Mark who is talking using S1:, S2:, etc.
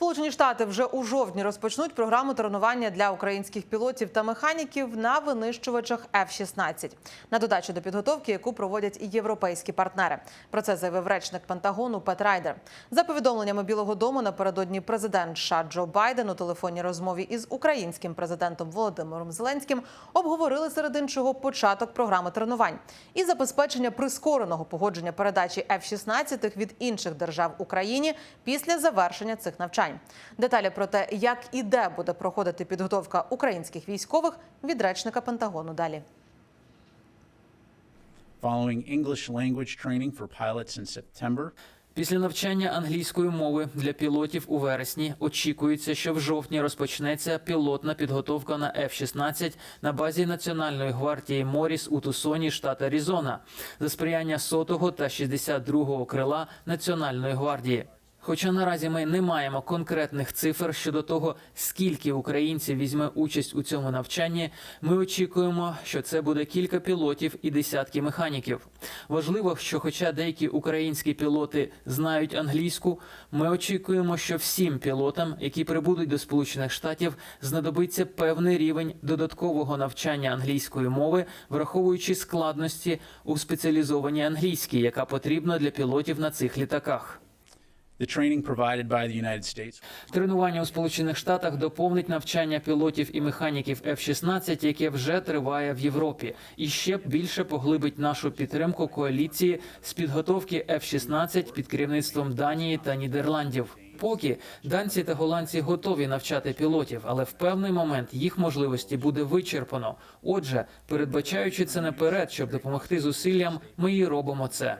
S1: Сполучені Штати вже у жовтні розпочнуть програму тренування для українських пілотів та механіків на винищувачах F-16. На додачу до підготовки, яку проводять і європейські партнери. Про це заявив речник Пентагону Пет Райдер. За повідомленнями Білого Дому напередодні президент США Джо Байден у телефонній розмові із українським президентом Володимиром Зеленським обговорили серед іншого початок програми тренувань і забезпечення прискореного погодження передачі F-16 від інших держав Україні після завершення цих навчань. Деталі про те, як і де буде проходити підготовка українських військових від речника Пентагону. Далі.
S2: following English language training for pilots in September.
S3: Після навчання англійської мови для пілотів у вересні очікується, що в жовтні розпочнеться пілотна підготовка на F-16 на базі Національної гвардії Моріс у Тусоні, штат Аризона, за сприяння 100-го та 62-го крила Національної гвардії. Хоча наразі ми не маємо конкретних цифр щодо того, скільки українців візьме участь у цьому навчанні, ми очікуємо, що це буде кілька пілотів і десятки механіків. Важливо, що, хоча деякі українські пілоти знають англійську, ми очікуємо, що всім пілотам, які прибудуть до Сполучених Штатів, знадобиться певний рівень додаткового навчання англійської мови, враховуючи складності у спеціалізованій англійській, яка потрібна для пілотів на цих літаках. Тренування у Сполучених Штатах доповнить навчання пілотів і механіків F-16, яке вже триває в Європі, і ще більше поглибить нашу підтримку коаліції з підготовки F-16 під керівництвом Данії та Нідерландів. Поки данці та голландці готові навчати пілотів, але в певний момент їх можливості буде вичерпано. Отже, передбачаючи це наперед, щоб допомогти зусиллям, ми і робимо це.